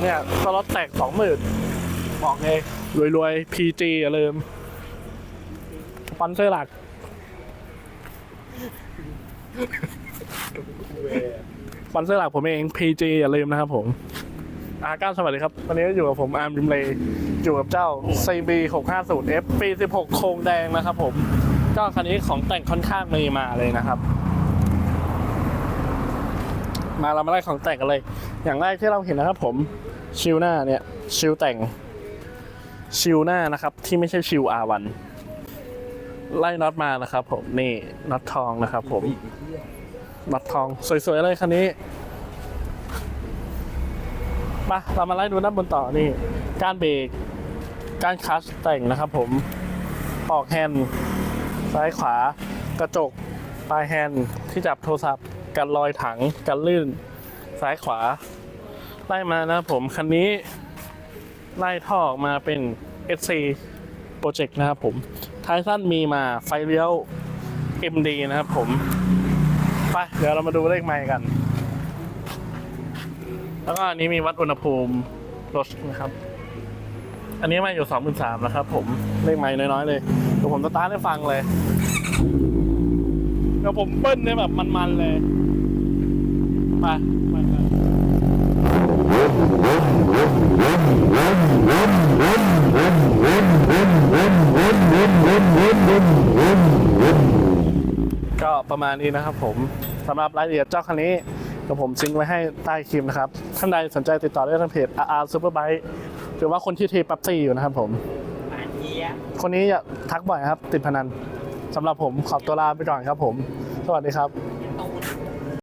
เนี่ยสล็อตแตกสองหมื่นบอกเลยรวยรวยพีจีอย่าลืมสปอนเซอร์หลัก สปอนเซอร์หลักผมเอง PG อย่าลืมนะครับผมอาก้าสวัสดีครับ วันนี้อยู่กับผมอาร์มริมเลย์อยู่กับเจ้า CB 650 F ปี 16 โครงแดงนะครับผมเจ้าคันนี้ของแต่งค่อนข้างมีมาเลยนะครับ มาเรามาไล่ของแต่งกันเลย อย่างแรกที่เราเห็นนะครับผมชิลหน้าเนี่ยชิลแต่งชิลหน้านะครับที่ไม่ใช่ชิล R1 ไล่น็อตมานะครับ ผมนี่น็อตทองนะครับ ผมน็อตทองสวยๆเลยคันนี้มาเรามาไล่ดูด้านบนต่อนี่ การเบรกการคัชแต่งนะครับ ผมปอกแฮนด์ซ้ายขวา กระจกปลายแฮนด์ที่จับโทรศัพท์ กันรอยถังกันลื่น ซ้ายขวา ไล่มานะครับผมคันนี้ ไล่ท่อออกมาเป็น SC Project นะครับผมท้ายสั้นมีมาไฟเลี้ยว MD นะครับผม ไป เดี๋ยวเรามาดูเลขไมล์กัน แล้วก็อันนี้มีวัดอุณหภูมิรถนะครับ อันนี้มาอยู่สองพันสามนะครับผม เลขไมล์น้อยๆ เลยเดี๋ยวผมสตาร์ทให้ฟังเลยเดี๋ยวผมเบิ้ลได้แบบมันๆเลย ไปไปไปก็ประมาณนี้นะครับผมสำหรับรายละเอียดเจ้าคันนี้เดี๋ยวผมซิงไว้ให้ใต้คลิปนะครับ ท่านใดสนใจติดต่อได้ทางเพจ RR Superbike หรือว่าคนที่เทปั๊บซี่อยู่นะครับผมคนนี้อย่าทักบ่อยครับ ติดพนันสำหรับผมขอตัวลาไปก่อนครับผม สวัสดีครับ